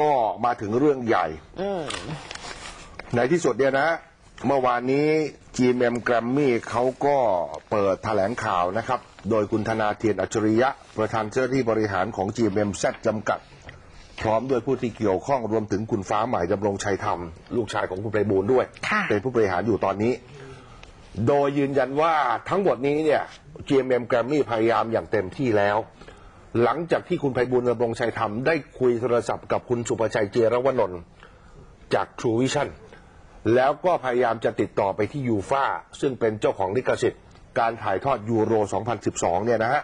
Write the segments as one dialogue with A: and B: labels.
A: ก็มาถึงเรื่องใหญ่
B: อืม
A: ในที่สุดเนี่ยนะ เมื่อวานนี้ GMM Grammy เขาก็เปิดแถลงข่าวนะครับ โดยคุณธนาเทียนอัจฉริยะ ประธานเจ้าหน้าที่บริหารของ GMM Z จำกัด พร้อมด้วยผู้ที่เกี่ยวข้องรวมถึงคุณฟ้าใหม่ดำรงชัยธรรม ลูกชายของคุณไปบูลย์ด้วย
B: ค่ะ
A: เป็นผู้บริหารอยู่ตอนนี้ โดยยืนยันว่าทั้งหมดนี้เนี่ย GMM Grammy พยายามอย่างเต็มที่แล้ว หลังจากที่คุณไพบูลย์ดำรงชัยธรรมได้คุยโทรศัพท์กับคุณสุประชัยเจรวนนท์จาก True Vision แล้วก็พยายามจะติดต่อไปที่ยูฟาซึ่งเป็นเจ้าของลิขสิทธิ์ การถ่ายทอดยูโร 2012 เนี่ยนะฮะ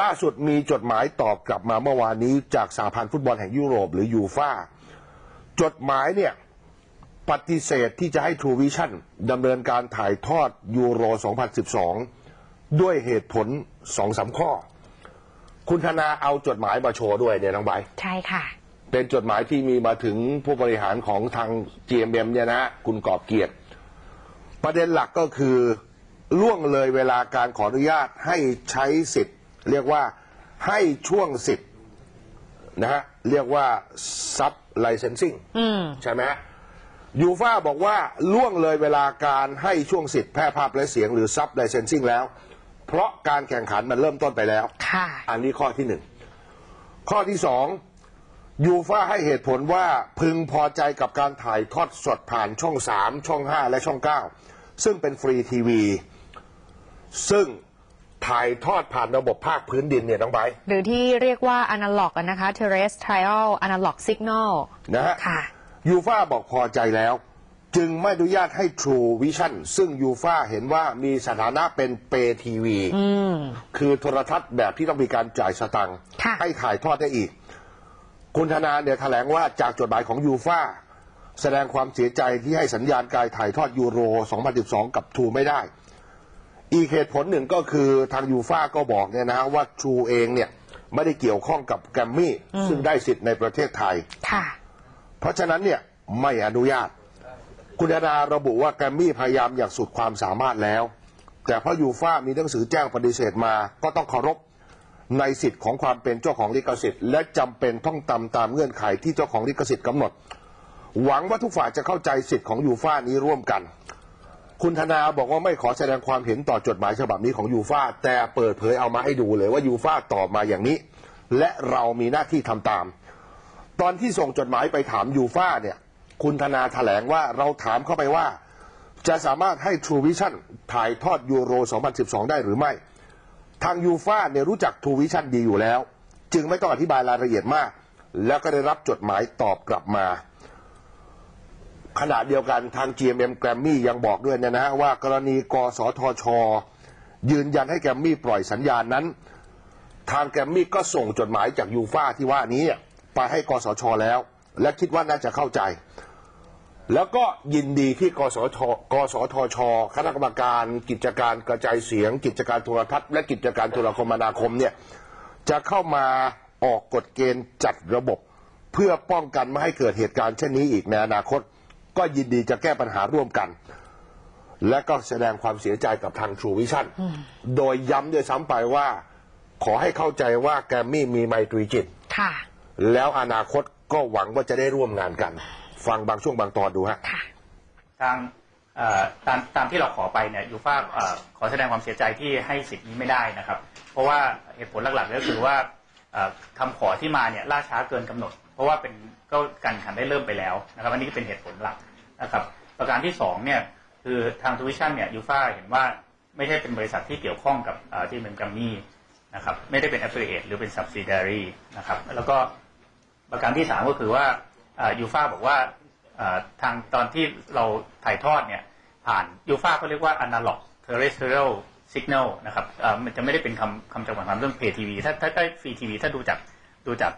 A: ล่าสุดมีจดหมายตอบกลับมาเมื่อวานนี้จากสหพันธ์ฟุตบอลแห่งยุโรปหรือยูฟาจดหมายเนี่ยปฏิเสธที่จะให้ True Vision ดำเนินการถ่ายทอดยูโร 2012 ด้วยเหตุผลสองสามข้อ คุณธนาเอาจดหมายมาโชว์ด้วยเนี่ยน้องใบร์ท
B: ใช่ค่ะ
A: เป็นจดหมายที่มีมาถึงผู้บริหารของทาง GMM เนี่ยนะฮะคุณกอบเกียรติ ประเด็นหลักก็คือล่วงเลยเวลาการขออนุญาตให้ใช้สิทธิ์ เรียกว่าให้ช่วงสิทธิ์นะฮะเรียกว่า sub licensing
B: อืม
A: ใช่ไหมฮะยูฟาบอกว่าล่วงเลยเวลาการให้ช่วงสิทธิ์แพร่ภาพและเสียงหรือ sub licensing แล้ว เพราะการแข่งขันมันเริ่มต้นไปแล้ว
B: ค่ะ
A: อันนี้ข้อที่หนึ่ง ข้อที่สองยูฟาให้เหตุผลว่าพึงพอใจกับการถ่ายทอดสดผ่านช่องสามช่องห้าและช่องเก้าซึ่งเป็นฟรีทีวี ซึ่งถ่ายทอดผ่านระบบภาคพื้นดินเนี่ยน้องไบร์ท
B: หรือที่เรียกว่า analog อะนะคะ terrestrial analog signal
A: นะฮะ
B: ค่ะ
A: ยูฟาบอกพอใจแล้ว จึงไม่อนุญาตให้ True Vision ซึ่งยูฟาเห็นว่ามีสถานะเป็นเปทีวี
B: อืม
A: คือโทรทัศน์แบบที่ต้องมีการจ่ายสตังค์
B: ค่ะ
A: ให้ถ่ายทอดได้อีก คุณธนาเนี่ยแถลงว่าจากจดหมายของยูฟาแสดงความเสียใจที่ให้สัญญาณการถ่ายทอดยูโร 2012 กับทูไม่ได้ อีกเหตุผลหนึ่งก็คือทางยูฟาก็บอกเนี่ยนะฮะว่าทูเองเนี่ยไม่ได้เกี่ยวข้องกับแกรมมี่ซึ่งได้สิทธิ์ในประเทศไทย
B: ค่ะ
A: เพราะฉะนั้นเนี่ยไม่อนุญาต คุณธนาระบุว่าแกรมมี่พยายามอย่างสุดความสามารถแล้ว แต่เพราะยูฟ่ามีหนังสือแจ้งปฏิเสธมา ก็ต้องเคารพในสิทธิ์ของความเป็นเจ้าของลิขสิทธิ์ และจำเป็นต้องตามตามเงื่อนไขที่เจ้าของลิขสิทธิ์กำหนด หวังว่าทุกฝ่ายจะเข้าใจสิทธิ์ของยูฟ่านี้ร่วมกัน คุณธนาบอกว่าไม่ขอแสดงความเห็นต่อจดหมายฉบับนี้ของยูฟ่าแต่เปิดเผยเอามาให้ดูเลยว่ายูฟ่าตอบมาอย่างนี้ และเรามีหน้าที่ทำตาม ตอนที่ส่งจดหมายไปถามยูฟ่าเนี่ย คุณธนาแถลงว่าเราถามเข้าไปว่า จะสามารถให้ True Vision ถ่ายทอดยูโร 2012 ได้หรือไม่ ทางยูฟ่าเนี่ยรู้จัก True Vision ดีอยู่แล้ว จึงไม่ต้องอธิบายรายละเอียดมาก แล้วก็ได้รับจดหมายตอบกลับมา ขณะเดียวกันทาง GMM Grammy ยังบอกด้วยเนยนะฮะว่ากรณีกสทช ยืนยันให้แกรมมี่ปล่อยสัญญาณนั้น ทางแกรมมี่ก็ส่งจดหมายจากยูฟ่าที่ว่านี้ไปให้กสชแล้ว และคิดว่าน่าจะเข้าใจ แล้วก็ยินดีที่กสทกสทช คณะกรรมการกิจการกระจายเสียง กิจการโทรทัศน์และกิจการโทรคมนาคมเนี่ยจะเข้ามาออกกฎเกณฑ์จัดระบบ เพื่อป้องกันไม่ให้เกิดเหตุการณ์เช่นนี้อีกในอนาคต ก็ยินดีจะแก้ปัญหาร่วมกัน และก็แสดงความเสียใจกับทาง True Vision โดยย้ำด้วยซ้ำไปว่า ขอให้เข้าใจว่าแกรมมี่มีไมตรีจิต
B: ค่ะ
A: แล้วอนาคตก็หวังว่าจะได้ร่วมงานกัน ฟังบางช่วงบางตอนดูฮะ
B: ค่ะ
C: ทางเอ่อตามตามที่เราขอไปเนี่ยยูฟ่าเอ่อขอแสดงความเสียใจที่ให้สิทธิ์นี้ไม่ได้นะครับ เพราะว่าเหตุผลหลักๆก็คือว่าเอ่อคำขอที่มาเนี่ยล่าช้าเกินกำหนด เพราะว่าเป็นก็การแข่งขันได้เริ่มไปแล้วนะครับอันนี้ก็เป็นเหตุผลหลักนะครับ ประการที่สองเนี่ยคือทางทูวิชั่นเนี่ยยูฟ่าเห็นว่าไม่ใช่เป็นบริษัทที่เกี่ยวข้องกับเอ่อที่เป็นกัมมี่นะครับไม่ได้เป็น affiliate หรือเป็น subsidiary นะครับแล้วก็ ประการที่สามก็คือว่า ยูฟ่าบอกว่าทางตอนที่เราถ่ายทอดเนี่ยผ่านยูฟ่าเขาเรียกว่า analog terrestrial signal นะครับมันจะไม่ได้เป็นคำคำจำกัดความเรื่อง pay TV ถ้าถ้าได้ฟรีทีวีถ้าดูจากดูจาก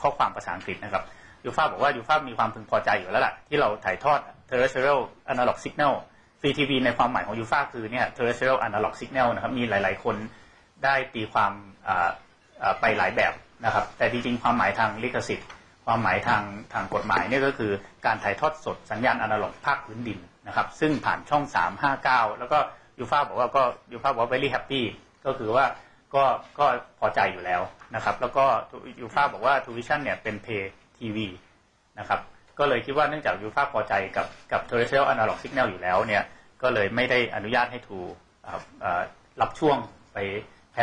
C: ข้อความภาษาอังกฤษนะครับยูฟ่าบอกว่ายูฟ่ามีความพึงพอใจอยู่แล้วล่ะที่เราถ่ายทอด terrestrial analog signal ฟรีทีวีในความหมายของยูฟ่าคือเนี่ย terrestrial analog signal นะครับมีหลายๆ คนได้ตีความไปหลายแบบนะครับแต่จริงๆความหมายทางลิขสิทธิ์ ความหมายทางทางกฎหมายเนี่ยก็คือการถ่ายทอดสดสัญญาณอนาล็อกภาคพื้นดินนะครับ ซึ่งผ่านช่อง 3 5 9 แล้วก็ยูฟ่าบอกว่าก็ยูฟ่าบอกว่า very happy ก็คือว่าก็ก็พอใจอยู่แล้วนะครับ แล้วก็ยูฟ่าบอกว่าทูวิชั่นเนี่ยเป็น pay ทีวีนะครับก็เลยคิดว่าเนื่องจากยูฟ่าพอใจกับกับ terrestrial analog signal อยู่แล้วเนี่ยก็เลยไม่ได้อนุญาตให้ทูรับช่วงไปแ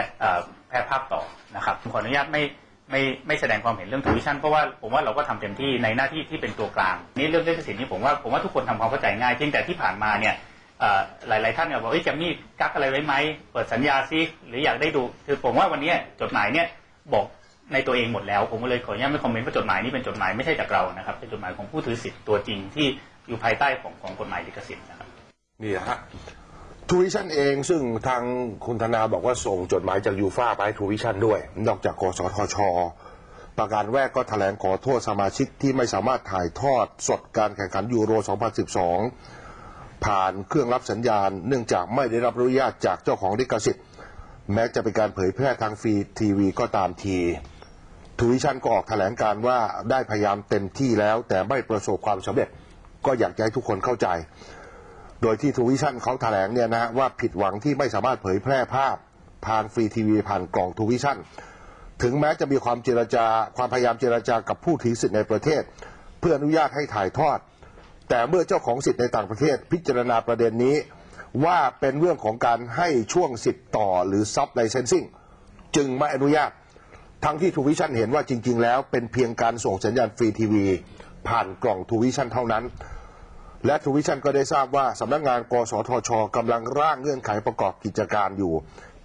C: พร่ภาพต่อนะครับขออนุญาตไม่ ไม่ไม่แสดงความเห็นเรื่องทูวิชั่นเพราะว่าผมว่าเราก็ทำเต็มที่ในหน้าที่ที่เป็นตัวกลางนี่เรื่องลิขสิทธิ์นี่ผมว่าผมว่าทุกคนทำความเข้าใจง่ายเพียงแต่ที่ผ่านมาเนี่ยเอ่อหลาย ๆ ท่านเนี่ยบอกเอ้ยจะมีกักอะไรไว้ไหมเปิดสัญญาซิหรืออยากได้ดูคือผมว่าวันนี้จดหมายเนี่ยบอกในตัวเองหมดแล้ว ผมก็เลยขออนุญาตไม่คอมเมนต์ว่าะจดหมายนี้เป็นจดหมายไม่ใช่จากเรานะครับ เป็นจดหมายของผู้ถือสิทธิ์ตัวจริงที่อยู่ภายใต้ของของกฎหมายลิขสิทธิ์นะครับ
A: นี่ฮะ ทูวิชันเองซึ่งทางคุณธนาบอกว่าส่งจดหมายจากยูฟ่าไปทูวิชันด้วย นอกจากกสทช ประการแรกก็แถลงขอโทษสมาชิกที่ไม่สามารถถ่ายทอดสดการแข่งขันยูโร 2012 ผ่านเครื่องรับสัญญาณ เนื่องจากไม่ได้รับอนุญาตจากเจ้าของลิขสิทธิ์ แม้จะเป็นการเผยแพร่ทางฟรีทีวีก็ตามทีทูวิชันก็ออกแถลงการว่าได้พยายามเต็มที่แล้ว แต่ไม่ประสบความสำเร็จก็อยากให้ทุกคนเข้าใจ โดยที่ทูวิชั่นเขาแถลงเนี่ยนะฮะว่าผิดหวังที่ไม่สามารถเผยแพร่ภาพผ่านฟรีทีวีผ่านกล่องทูวิชั่นถึงแม้จะมีความเจรจาความพยายามเจรจากับผู้ถือสิทธิ์ในประเทศ เพื่ออนุญาตให้ถ่ายทอด แต่เมื่อเจ้าของสิทธิ์ในต่างประเทศ พิจารณาประเด็นนี้ ว่าเป็นเรื่องของการให้ช่วงสิทธิ์ต่อหรือซับไลเซนซิ่งจึงไม่อนุญาต ทั้งที่ทูวิชั่นเห็นว่าจริง ๆ แล้วเป็นเพียงการส่งสัญญาณฟรีทีวีผ่านกล่องทูวิชั่นเท่านั้น และทูวิชั่นก็ได้ทราบว่าสำนักงานกสทชกำลังร่างเงื่อนไขประกอบกิจการอยู่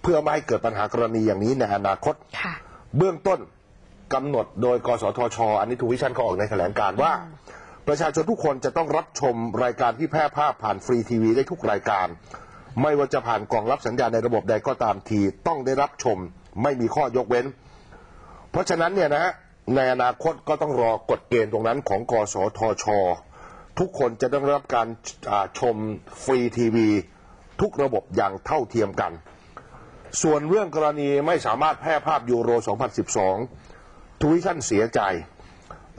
A: เพื่อไม่ให้เกิดปัญหากรณีอย่างนี้ในอนาคต
B: ค่ะ
A: เบื้องต้นกำหนดโดย กสทช อันนี้ทูวิชั่นเขาออกในแถลงการว่า ประชาชนทุกคนจะต้องรับชมรายการที่แพร่ภาพผ่านฟรีทีวีได้ทุกรายการ ไม่ว่าจะผ่านกล่องรับสัญญาณในระบบใดก็ตามที ต้องได้รับชมไม่มีข้อยกเว้น เพราะฉะนั้นเนี่ยนะฮะในอนาคตก็ต้องรอกฎเกณฑ์ตรงนั้นของ กสทช ทุกคนจะต้องได้รับการชมฟรีทีวี ทุกระบบอย่างเท่าเทียมกัน ส่วนเรื่องกรณีไม่สามารถแพร่ภาพยูโร 2012 ทวิชั่นเสียใจ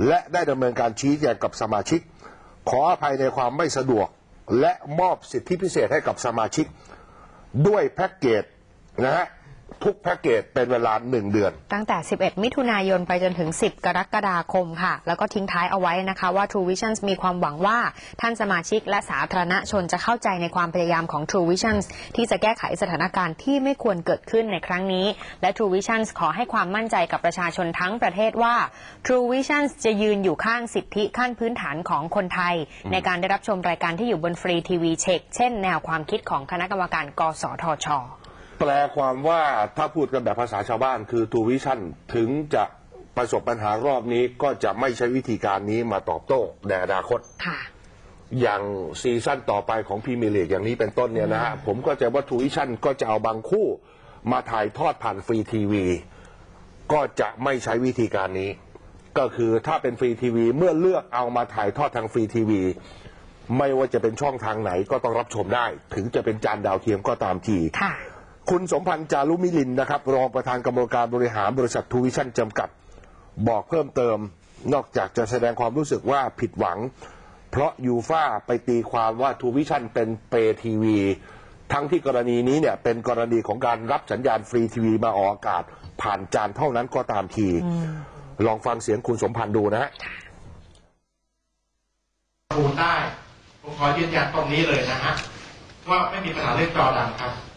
A: และได้ดำเนินการชี้แจงกับสมาชิก ขออภัยในความไม่สะดวก และมอบสิทธิพิเศษให้กับสมาชิก ด้วยแพ็กเกจนะฮะ ทุกแพ็กเกจเป็นเวลาหนึ่งเดือน
B: ตั้งแต่ 11 มิถุนายนไปจนถึง 10 กรกฎาคมค่ะ แล้วก็ทิ้งท้ายเอาไว้นะคะว่า True Visions มีความหวังว่า ท่านสมาชิกและสาธารณชนจะเข้าใจในความพยายามของ True Visions ที่จะแก้ไขสถานการณ์ที่ไม่ควรเกิดขึ้นในครั้งนี้ และ True Visions ขอให้ความมั่นใจกับประชาชนทั้งประเทศว่า True Visions จะยืนอยู่ข้างสิทธิขั้นพื้นฐานของคนไทย ในการได้รับชมรายการที่อยู่บนฟรีทีวีเช็คเช่น แนวความคิดของคณะกรรมการ กสทช
A: แปลความว่าถ้าพูดกันแบบภาษาชาวบ้านคือทูวิชั่นถึงจะประสบปัญหารอบนี้ก็จะไม่ใช้วิธีการนี้มาตอบโต้ในอนาคต
B: ค่ะ
A: อย่างซีซั่นต่อไปของพรีเมียร์ลีกอย่างนี้เป็นต้นเนี่ยนะฮะผมก็จะว่าทูวิชั่นก็จะเอาบางคู่มาถ่ายทอดผ่านฟรีทีวี ก็จะไม่ใช้วิธีการนี้ ก็คือถ้าเป็นฟรีทีวีเมื่อเลือกเอามาถ่ายทอดทางฟรีทีวี ไม่ว่าจะเป็นช่องทางไหนก็ต้องรับชมได้ ถึงจะเป็นจานดาวเทียมก็ตามที
B: ค่ะ
A: คุณสมพันธ์จารุมิลินนะครับ รองประธานกรรมการบริหารบริษัททูวิชั่นจำกัด บอกเพิ่มเติม นอกจากจะแสดงความรู้สึกว่าผิดหวัง เพราะยูฟ่าไปตีความว่าทูวิชั่นเป็นเปทีวี ทั้งที่กรณีนี้เนี่ยเป็นกรณีของการรับสัญญาณฟรีทีวีมาออกอากาศ ผ่านจานเท่านั้นก็ตามที ลองฟังเสียงคุณสมพันธ์ดูนะฮะ
D: ปูนได้ผมขอยืนยันตรงนี้เลยนะฮะว่าไม่มีปัญหาเรื่องจอดำครับ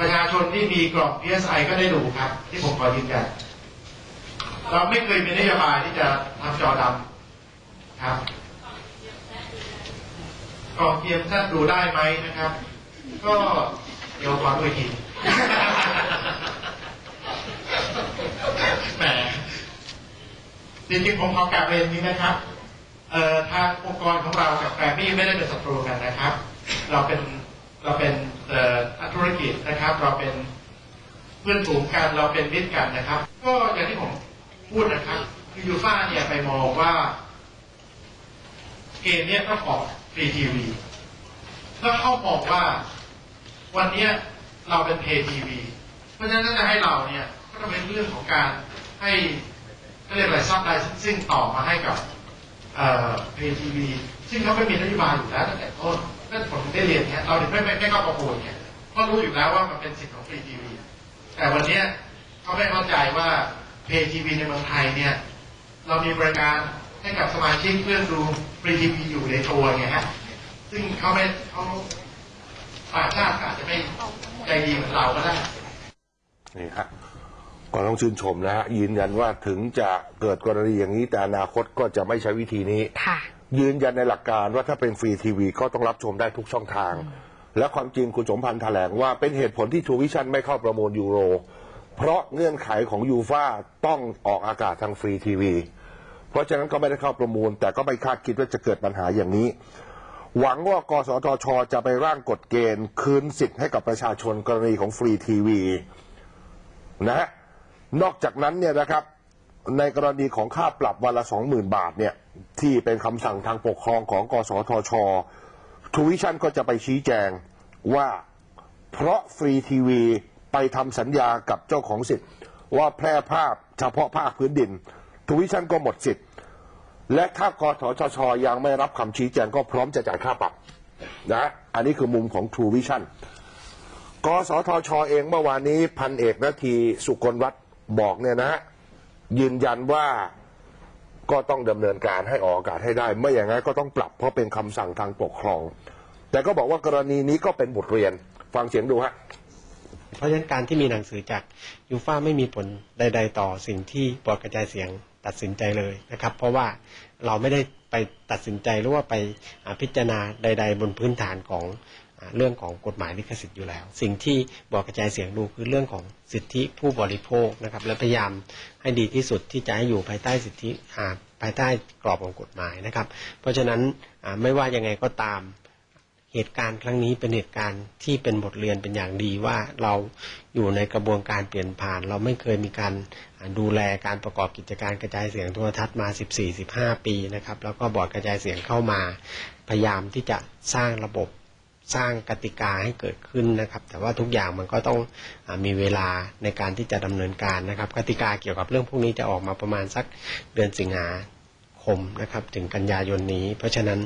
D: ประชาชนที่มีกล่อง PSI ก็ได้ดูครับ ที่ผมขอยืนยันเราไม่เคยมีนโยบายที่จะทำจอดำครับกล่องเทียมท่านดูได้ไหมนะครับ ก็เดี๋ยวขอดูอีกทีแหมจริงๆผมขอกลับเรียนนี้นะครับเอ่อทางองค์กรของเรากับแกรมี่ไม่ได้เป็นศัตรูกันนะครับ เราเป็น เราเป็นเอ่อธุรกิจนะครับ เราเป็นเพื่อนฝูงกันเราเป็นมิตรกันนะครับ ก็อย่างที่ผมพูดนะครับ คือยูฟ่าเนี่ยไปมองว่าเกมเนี้ยต้องออกฟรีทีวีแล้วเขาบอกว่าวันเนี้ยเราเป็นเพย์ทีวีเพราะฉะนั้นจะให้เราเนี่ยก็ต้องเป็นเรื่องของการให้เขาเรียกอะไรซับไลซ์ซิ่งต่อมาให้กับเอ่อเพย์ทีวีซึ่งเขาไม่มีนโยบายอยู่แล้วตั้งแต่ต้น นั่นผมได้เรียนเนี่ยเราถึงไม่ไม่ไม่เข้าประมูลเนี่ยเพราะรู้อยู่แล้วว่ามันเป็นสิทธิ์ของฟรีทีวีแต่วันเนี้ยเขาไม่เข้าใจว่าเพย์ทีวีในเมืองไทยเนี่ย เรามีบริการให้กับสมาชิกเพื่อนดูฟรีทีวีอยู่ในตัวไงฮะซึ่งเขาไม่เขาต่างชาติอาจจะไม่ใจดีเหมือนเราก็ได้
A: นี่ฮะก็ต้องชื่นชมนะฮะยืนยันว่าถึงจะเกิดกรณีอย่างนี้แต่อนาคตก็จะไม่ใช้วิธีนี้
B: ค่ะ
A: ยืนยันในหลักการว่าถ้าเป็นฟรีทีวีก็ต้องรับชมได้ทุกช่องทาง และความจริงคุณสมพันธ์แถลงว่าเป็นเหตุผลที่ทูวิชั่นไม่เข้าประมูลยูโร เพราะเงื่อนไขของยูฟาต้องออกอากาศทางฟรีทีวีเพราะฉะนั้นก็ไม่ได้เข้าประมูล แต่ก็ไม่คาดคิดว่าจะเกิดปัญหาอย่างนี้ หวังว่ากสทช จะไปร่างกฎเกณฑ์ คืนสิทธิ์ให้กับประชาชนกรณีของฟรีทีวีนะฮะนอกจากนั้นเนี่ยนะครับในกรณีของค่าปรับวันละสองหมื่นบาทเนี่ย ที่เป็นคำสั่งทางปกครองของกสทชทูวิชั่นก็จะไปชี้แจงว่าเพราะฟรีทีวีไปทำสัญญากับเจ้าของสิทธิ์ ว่าแพร่ภาพเฉพาะภาคพื้นดินทูวิชั่นก็หมดสิทธิ์ และถ้ากสทชยังไม่รับคำชี้แจงก็พร้อมจะจ่ายค่าปรับนะอันนี้คือมุมของ True Vision กสทชเองเมื่อวานนี้พันเอกนาทีสุกลวัฒน์บอกเนี่ยนะยืนยันว่า ก็ต้องดำเนินการให้ออกอากาศให้ได้ ไม่อย่างนั้นก็ต้องปรับเพราะเป็นคำสั่งทางปกครอง แต่ก็บอกว่ากรณีนี้ก็เป็นบทเรียนฟังเสียงดูฮะ
E: เพราะฉะนั้นการที่มีหนังสือจากยูฟ่าไม่มีผลใด ๆ ต่อสิ่งที่บอร์ดกระจายเสียงตัดสินใจเลยนะครับ เพราะว่าเราไม่ได้ไปตัดสินใจหรือว่าไปพิจารณาใด ๆ บนพื้นฐานของ เรื่องของกฎหมายลิขสิทธิ์อยู่แล้ว สิ่งที่บอร์ดกระจายเสียงดูคือเรื่องของสิทธิผู้บริโภคนะครับ และพยายามให้ดีที่สุดที่จะให้อยู่ภายใต้สิทธิภายใต้กรอบของกฎหมายนะครับ เพราะฉะนั้นไม่ว่ายังไงก็ตามเหตุการณ์ครั้งนี้เป็นเหตุการณ์ที่เป็นบทเรียนเป็นอย่างดีว่าเราอยู่ในกระบวนการเปลี่ยนผ่าน เราไม่เคยมีการดูแลการประกอบกิจการกระจายเสียงโทรทัศน์มา 14-15 ปีนะครับแล้วก็บอร์ดกระจายเสียงเข้ามา พยายามที่จะสร้างระบบ สร้างกติกาให้เกิดขึ้นนะครับ แต่ว่าทุกอย่างมันก็ต้องอมีเวลาในการที่จะดำเนินการนะครับ กติกาเกี่ยวกับเรื่องพวกนี้จะออกมาประมาณสักเดือนสิงหาคมนะครับ ถึงกันยายนนี้ เพราะฉะนั้น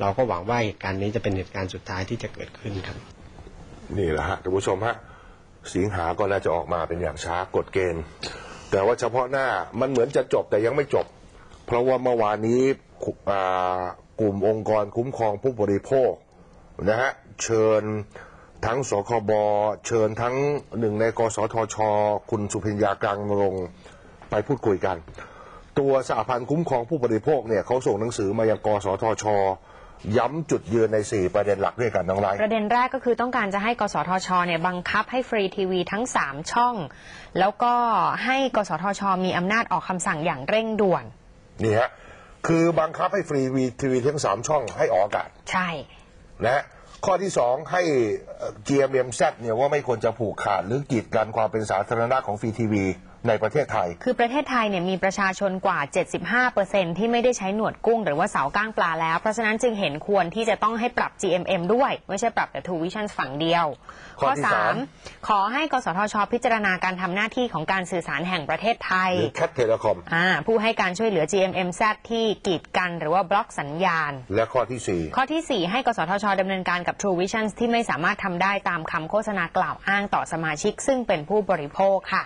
E: เราก็หวังว่าเหตุการณ์นี้จะเป็นเหตุการณ์สุดท้ายที่จะเกิดขึ้นครับ
A: นี่แหละฮะท่านผู้ชมฮะสิงหาก็น่าจะออกมาเป็นอย่างช้ากฎเกณฑ์ แต่ว่าเฉพาะหน้ามันเหมือนจะจบแต่ยังไม่จบ เพราะว่าเมื่อวานนี้กลุ่มองค์กรคุ้มครองผู้บริโภค นะฮะเชิญทั้งสคบเชิญทั้งหนึ่งในกสทช คุณสุพิญญากลางนรงค์ไปพูดคุยกัน ตัวสหพันธ์คุ้มครองผู้บริโภคเนี่ยเขาส่งหนังสือมายังกสทช ย้ำจุดยืนใน 4 ประเด็นหลักด้วยกันน้องไร้
B: ประเด็นแรกก็คือต้องการจะให้กสทชเนี่ยบังคับให้ฟรีทีวีทั้ง 3 ช่อง แล้วก็ให้กสทช มีอำนาจออกคำสั่งอย่างเร่งด่วน
A: นี่ฮะคือบังคับให้ฟรีวีทีวีทั้งสามช่องให้ออกอากาศ
B: ใช่
A: นะฮะข้อที่สองให้เอ่อ GMMZ เนี่ยว่าไม่ควรจะผูกขาดหรือกีดกันความเป็นสาธารณะของฟรีทีวี ในประเทศไทย
B: คือประเทศไทยเนี่ยมีประชาชนกว่า 75%ที่ไม่ได้ใช้หนวดกุ้ง หรือว่าเสาก้างปลาแล้ว เพราะฉะนั้นจึงเห็นควรที่จะต้องให้ปรับ GMM ด้วย ไม่ใช่ปรับแต่ True Vision ฝั่งเดียว
A: ข้อที่สาม
B: 3ขอให้กสทช พิจารณาการทำหน้าที่ของการสื่อสารแห่งประเทศไทย
A: หรือแคทเทเลคอม
B: อ่าผู้ให้การช่วยเหลือ GMMZ ที่กีดกันหรือว่าบล็อกสัญญาณ
A: และข้อที่สี่
B: ข้อทีสี่ 4 ให้กสทชดำเนินการกับ True Vision ที่ไม่สามารถทำได้ตามคำโฆษณากล่าวอ้างต่อสมาชิก ซึ่งเป็นผู้บริโภคค่ะ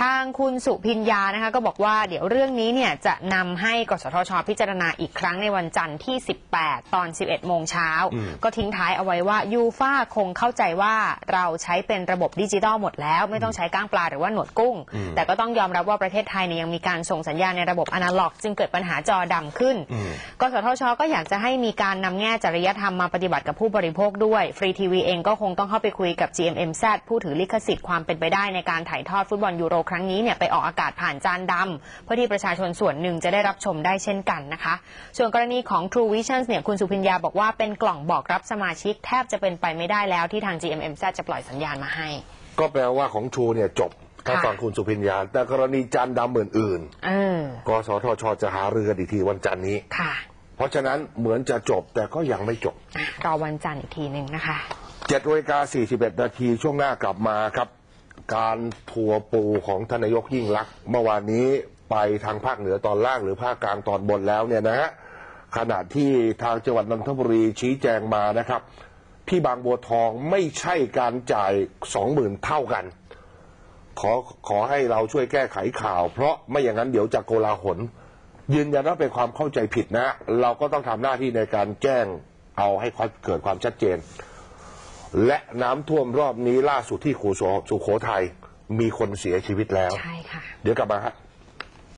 B: ทางคุณสุพิญญานะคะก็บอกว่าเดี๋ยวเรื่องนี้เนี่ยจะนำให้กสทช พิจารณาอีกครั้งในวันจันทร์ที่ 18 ตอน 11 โมงเช้า ก็ทิ้งท้ายเอาไว้ว่ายูฟาคงเข้าใจว่าเราใช้เป็นระบบดิจิตอลหมดแล้ว ไม่ต้องใช้ก้างปลาหรือว่าหนวดกุ้ง แต่ก็ต้องยอมรับว่าประเทศไทยเนี่ยยังมีการส่งสัญญาณในระบบอนาล็อก จึงเกิดปัญหาจอดำขึ้น กสทช ก็อยากจะให้มีการนำแง่จริยธรรมมาปฏิบัติกับผู้บริโภคด้วยฟรีทีวีเองก็คงต้องเข้าไปคุยกับ GMMZ ผู้ถือลิขสิทธิ์ความเป็นไปได้ในการถ่ายทอดฟุตบอลยูโรครั้งนี้เนี่ยไปออกอากาศผ่านจานดำเพื่อที่ประชาชนส่วนหนึ่งจะได้รับชมได้เช่นกันนะคะ ส่วนกรณีของ True Visions เนี่ยคุณสุพิญญาบอกว่าเป็นกล่องบอกรับสมาชิกแทบจะเป็นไปไม่ได้แล้วที่ทาง GMMZ จะปล่อยสัญญาณมาให้
A: ก็แปลว่าของชูเนี่ยจบถ้า
B: ค่ะ
A: ฟังคุณสุพิญญา แต่กรณีจานดำอื่น
B: เออ
A: ๆกสทช จะหารือกันอีกทีวันจันทร์นี้
B: ค่ะ
A: เพราะฉะนั้นเหมือนจะจบแต่ก็ยังไม่จบ
B: อะรอวันจันทร์อีกทีหนึ่งนะคะ
A: เจ็ดนาฬิกา41 นาทีช่วงหน้ากลับมาครับ การทัวร์ปูของทานนายกยิ่งลักษณ์เมื่อวานนี้ไปทางภาคเหนือตอนล่างหรือภาคกลางตอนบนแล้วเนี่ยนะฮะขณะที่ทางจังหวัดนนทบุรีชี้แจงมานะครับ ที่บางบัวทองไม่ใช่การจ่ายสองหมื่นเท่ากัน ขอขอให้เราช่วยแก้ไขข่าว เพราะไม่อย่างนั้นเดี๋ยวจะโกลาหล ยืนยันว่าเป็นความเข้าใจผิดนะ เราก็ต้องทำหน้าที่ในการแจ้งเอาให้เกิดความชัดเจน และน้ำท่วมรอบนี้ล่าสุดที่โขสุโขทัยมีคนเสียชีวิตแล้ว
B: ใช่ค่ะ
A: เดี๋ยวกลับมาฮะ